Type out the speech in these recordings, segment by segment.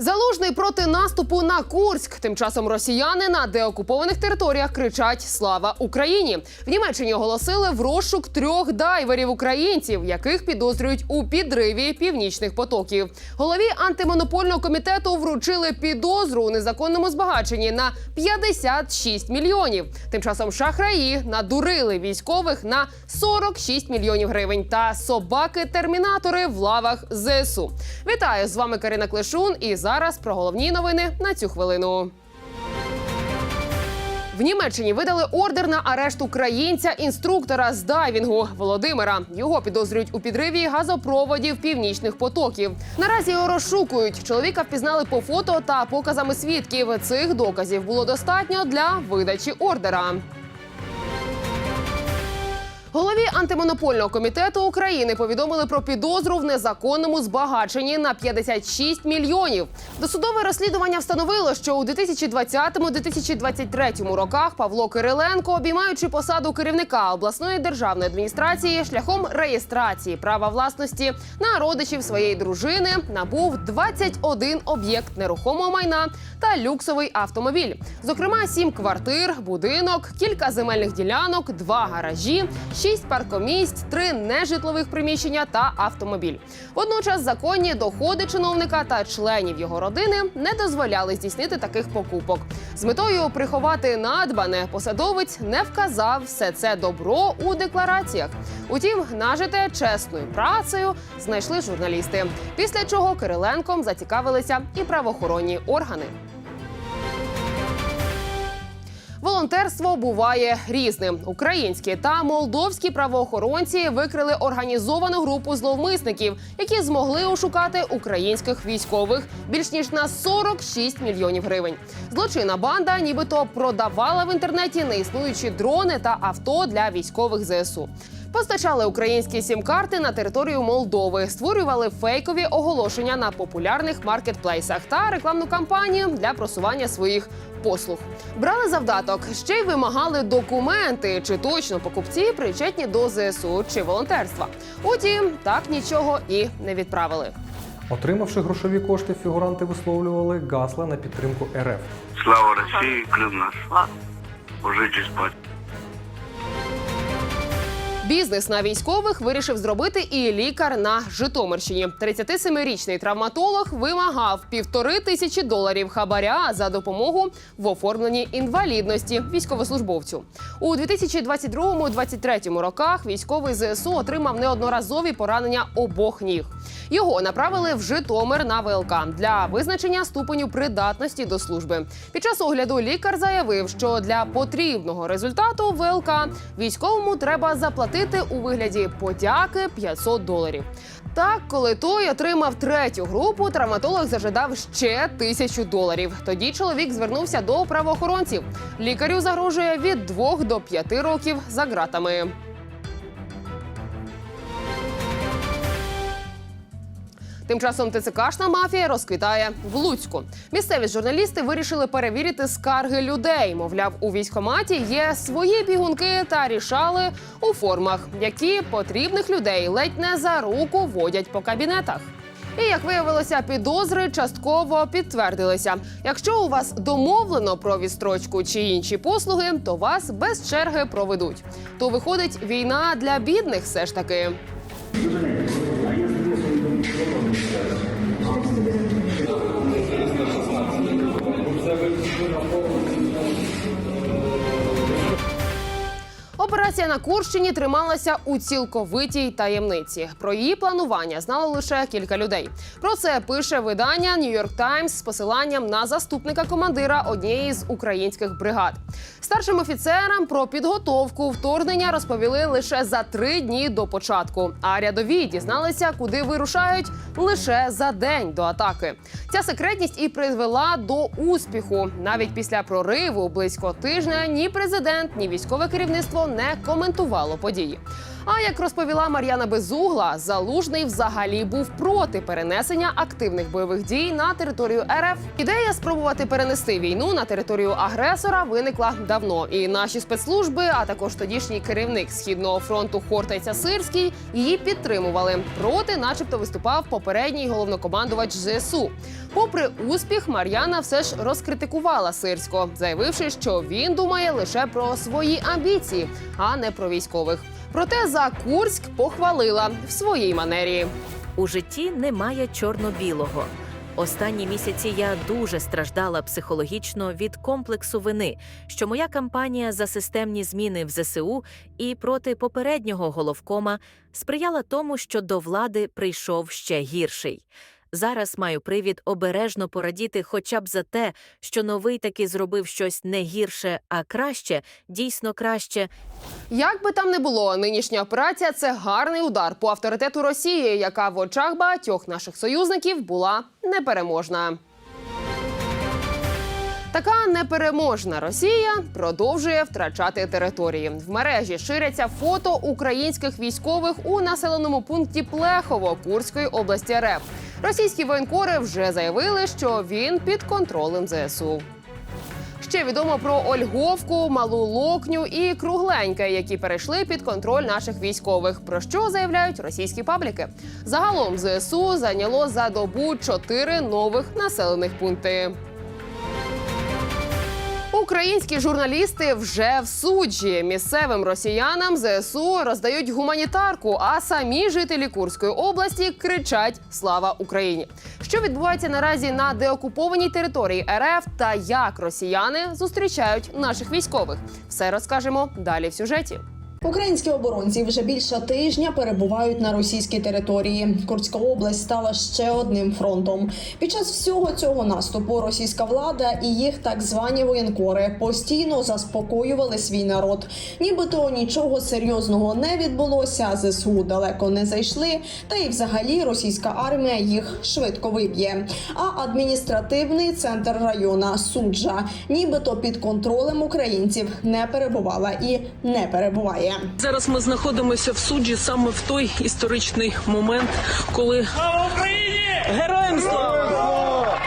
Залужний проти наступу на Курськ. Тим часом росіяни на деокупованих територіях кричать Слава Україні. В Німеччині оголосили в розшук трьох дайверів українців, яких підозрюють у підриві північних потоків. Голові антимонопольного комітету вручили підозру у незаконному збагаченні на 56 мільйонів. Тим часом шахраї надурили військових на 46 мільйонів гривень та собаки-термінатори в лавах ЗСУ. Вітаю з вами Карина Клишун. І зараз про головні новини на цю хвилину. В Німеччині видали ордер на арешт українця інструктора з дайвінгу Володимира. Його підозрюють у підриві газопроводів північних потоків. Наразі його розшукують. Чоловіка впізнали по фото та показами свідків. Цих доказів було достатньо для видачі ордера. Голові антимонопольного комітету України повідомили про підозру в незаконному збагаченні на 56 мільйонів. Досудове розслідування встановило, що у 2020-2023 роках Павло Кириленко, обіймаючи посаду керівника обласної державної адміністрації, шляхом реєстрації права власності на родичів своєї дружини, набув 21 об'єкт нерухомого майна та люксовий автомобіль. Зокрема, сім квартир, будинок, кілька земельних ділянок, два гаражі, шість паркомісць, три нежитлових приміщення та автомобіль. Водночас законні доходи чиновника та членів його родини не дозволяли здійснити таких покупок. З метою приховати надбане посадовець не вказав все це добро у деклараціях. Утім, нажите чесною працею знайшли журналісти. Після чого Кириленком зацікавилися і правоохоронні органи. Волонтерство буває різним. Українські та молдовські правоохоронці викрили організовану групу зловмисників, які змогли ошукати українських військових більш ніж на 46 мільйонів гривень. Злочинна банда, нібито продавала в інтернеті неіснуючі дрони та авто для військових ЗСУ. Постачали українські сім-карти на територію Молдови, створювали фейкові оголошення на популярних маркетплейсах та рекламну кампанію для просування своїх послуг. Брали завдаток, ще й вимагали документи, чи точно покупці причетні до ЗСУ чи волонтерства. Утім, так нічого і не відправили. Отримавши грошові кошти, фігуранти висловлювали гасла на підтримку РФ. Слава России, Крым наш. Ложитесь спать. Бізнес на військових вирішив зробити і лікар на Житомирщині. 37-річний травматолог вимагав півтори тисячі доларів хабаря за допомогу в оформленні інвалідності військовослужбовцю. У 2022-2023 роках військовий ЗСУ отримав неодноразові поранення обох ніг. Його направили в Житомир на ВЛК для визначення ступеню придатності до служби. Під час огляду лікар заявив, що для потрібного результату ВЛК військовому треба заплатити у вигляді подяки 500 доларів. Так, коли той отримав третю групу, травматолог зажадав ще тисячу доларів. Тоді чоловік звернувся до правоохоронців. Лікарю загрожує від 2 до 5 років за ґратами. Тим часом ТЦКшна мафія розквітає в Луцьку. Місцеві журналісти вирішили перевірити скарги людей. Мовляв, у військкоматі є свої бігунки та рішали у формах, які потрібних людей ледь не за руку водять по кабінетах. І як виявилося, підозри частково підтвердилися. Якщо у вас домовлено про відстрочку чи інші послуги, то вас без черги проведуть. То виходить війна для бідних, все ж таки. avez un. Операція на Курщині трималася у цілковитій таємниці. Про її планування знало лише кілька людей. Про це пише видання York Times з посиланням на заступника командира однієї з українських бригад. Старшим офіцерам про підготовку вторгнення розповіли лише за три дні до початку. А рядові дізналися, куди вирушають лише за день до атаки. Ця секретність і призвела до успіху. Навіть після прориву близько тижня ні президент, ні військове керівництво не коментувало події. А як розповіла Мар'яна Безугла, залужний взагалі був проти перенесення активних бойових дій на територію РФ. Ідея спробувати перенести війну на територію агресора виникла давно. І наші спецслужби, а також тодішній керівник східного фронту Хортиця Сирський, її підтримували. Проти, начебто, виступав попередній головнокомандувач ЗСУ. Попри успіх, Мар'яна все ж розкритикувала Сирського, заявивши, що він думає лише про свої амбіції, а не про військових. Проте за Курськ похвалила в своїй манері. У житті немає чорно-білого. Останні місяці я дуже страждала психологічно від комплексу вини, що моя кампанія за системні зміни в ЗСУ і проти попереднього головкома сприяла тому, що до влади прийшов ще гірший. Зараз маю привід обережно порадіти хоча б за те, що новий таки зробив щось не гірше, а краще, дійсно краще, Як би там не було, нинішня операція це гарний удар по авторитету Росії, яка в очах багатьох наших союзників була непереможна. Така непереможна Росія продовжує втрачати території. В мережі ширяться фото українських військових у населеному пункті Плехово Курської області РФ. Російські воєнкори вже заявили, що він під контролем ЗСУ. Ще відомо про Ольговку, Малу Локню і Кругленьке, які перейшли під контроль наших військових. Про що заявляють російські пабліки? Загалом ЗСУ зайняло за добу чотири нових населених пункти. Українські журналісти вже в суджі. Місцевим росіянам ЗСУ роздають гуманітарку, а самі жителі Курської області кричать Слава Україні! Що відбувається наразі на деокупованій території РФ та як росіяни зустрічають наших військових? Все розкажемо далі в сюжеті. Українські оборонці вже більше тижня перебувають на російській території. Курська область стала ще одним фронтом. Під час всього цього наступу російська влада і їх так звані воєнкори постійно заспокоювали свій народ. Нібито нічого серйозного не відбулося. ЗСУ далеко не зайшли, та й взагалі російська армія їх швидко виб'є. А адміністративний центр района суджа, нібито під контролем українців, не перебувала і не перебуває. Зараз ми знаходимося в суді саме в той історичний момент, коли слава Україні! Героям слава!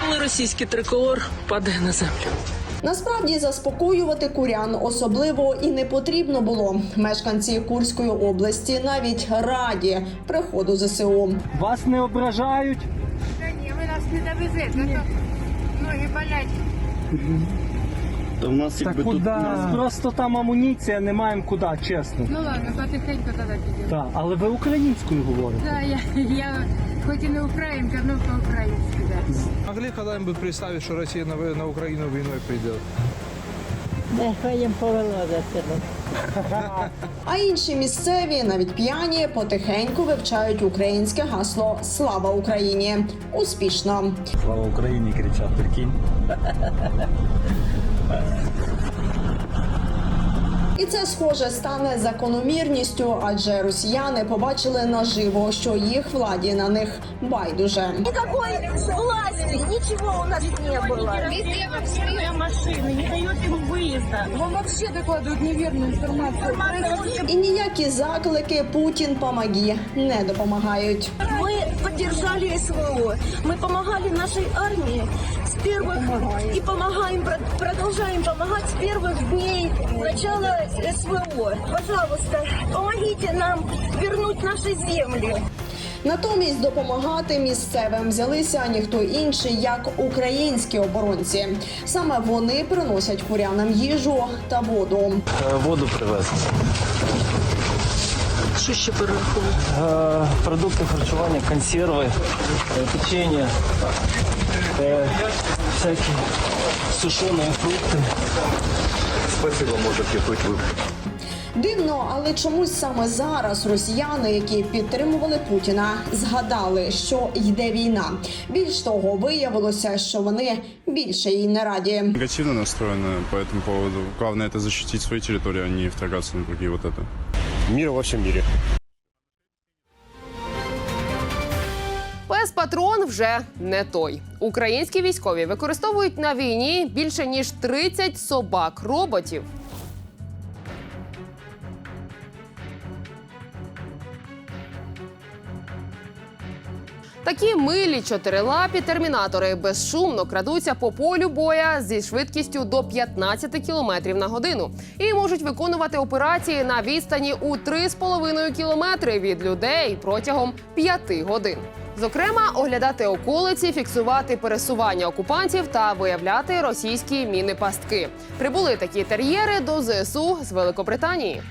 Коли російський триколор падає на землю. Насправді заспокоювати курян особливо і не потрібно було. Мешканці Курської області навіть раді приходу ЗСУ. Вас не ображають. Та ні, ви нас не довезете, то ноги болять. Та в нас Та якби куди? тут У нас просто там амуніція, не маємо куди, чесно. Ну ладно, потихеньку тоді підемо. Так, але ви українською говорите. Да, я, я хоч і не українка, але по-українськи, да. Могли когда-нибудь представить, что Россия на, на Украину войной придет? А інші місцеві, навіть п'яні, потихеньку вивчають українське гасло Слава Україні. Успішно. слава Україні кричать, прикинь. І це схоже стане закономірністю, адже росіяни побачили наживо, що їх владі на них байдуже. Никакой власти, ничего у нас не было. Везде вообще машины, не дают им выезда. Вам вообще докладывают неверную информацию. Информация вообще... І ніякі заклики Путін помогі не допомагають. Мы поддержали СВО, мы помогали нашей армии с первых и помогаем, про- продолжаем помогать с первых дней начала СВО. Пожалуйста, помогите нам вернуть наши земли. Натомість допомагати місцевим взялися ніхто інший, як українські оборонці. Саме вони приносять курянам їжу та воду. Е, Воду привезли. Що ще перераховують? Е, Продукти харчування, консерви, е, печення, е, всякі сушені фрукти. Спасибо, мужики, хоч ви. Дивно, але чомусь саме зараз росіяни, які підтримували Путіна, згадали, що йде війна. Більш того, виявилося, що вони більше їй не раді. негативно настроены по этому поводу. Главное это защитить свои территории, а не вторгаться на другие вот это. Мир во всем мире. Пес патрон вже не той. Українські військові використовують на війні більше ніж 30 собак роботів. Такі милі чотирилапі термінатори безшумно крадуться по полю боя зі швидкістю до 15 км на годину і можуть виконувати операції на відстані у 3,5 кілометри від людей протягом 5 годин. Зокрема, оглядати околиці, фіксувати пересування окупантів та виявляти російські міни-пастки. Прибули такі тер'єри до ЗСУ з Великобританії.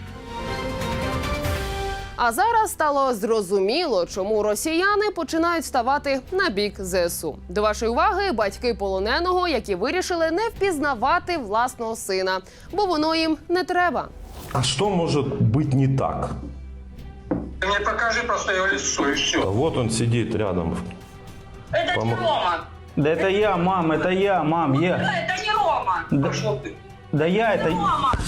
А зараз стало зрозуміло, чому росіяни починають ставати на бік ЗСУ. До вашої уваги батьки полоненого, які вирішили не впізнавати власного сина, бо воно їм не треба. А что может быть не так? Ты мне покажи просто его лицо и все. Вот он сидит рядом. Это Помо- не Рома. Да это я, мам, это я, мам, я. Это не Рома. Да, Пошел ты. Да я это...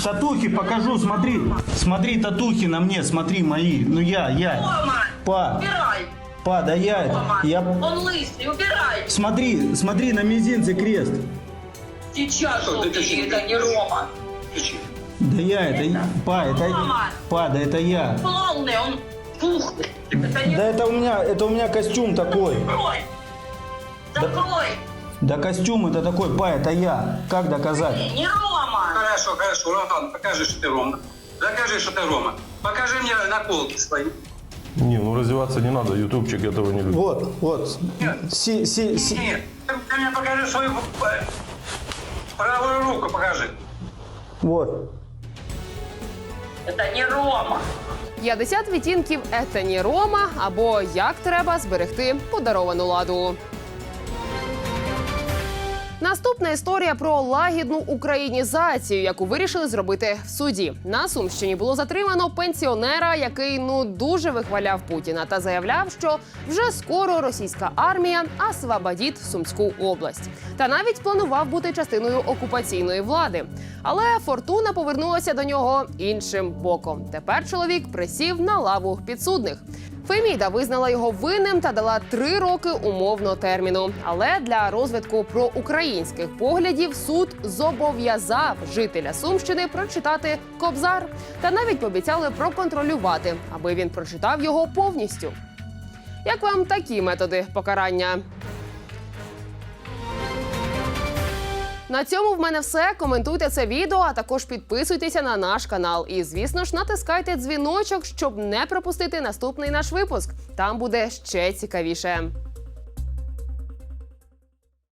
Татухи покажу, смотри. Смотри, татухи на мне, смотри, мои. Ну я, я. Рома, Па, убирай. па, да я это. Я... он лысый, убирай. Смотри, смотри, на мизинце крест. Сейчас Что, ты убери, ты- это не Рома. Ключи. Да я это... Па, это... Рома. Па, да это я. Полный, он пухлый. Это не Да это у меня, это у меня костюм такой. Закрой. Закрой. Да костюм это такой, па, это я. Как доказать? Не Рома. Хорошо, хорошо, Роман, покажи, что ты Рома. Докажи, что ты Рома. Покажи мне наколки свои. Не, ну раздеваться не надо, ютубчик этого не любит. Вот, вот. Си, си, си. Нет, ты, ты мне покажи свою э, правую руку, покажи. Вот. Это не Рома. 50 відтінків етані Рома або як треба зберегти подаровану ладу. Наступна історія про лагідну українізацію, яку вирішили зробити в суді. На Сумщині було затримано пенсіонера, який ну дуже вихваляв Путіна та заявляв, що вже скоро російська армія освободить Сумську область. Та навіть планував бути частиною окупаційної влади. Але фортуна повернулася до нього іншим боком. Тепер чоловік присів на лаву підсудних. Феміда визнала його винним та дала три роки умовного терміну. Але для розвитку проукраїнських поглядів суд зобов'язав жителя Сумщини прочитати Кобзар та навіть пообіцяли проконтролювати, аби він прочитав його повністю. Як вам такі методи покарання? На цьому в мене все. Коментуйте це відео, а також підписуйтеся на наш канал. І, звісно ж, натискайте дзвіночок, щоб не пропустити наступний наш випуск. Там буде ще цікавіше.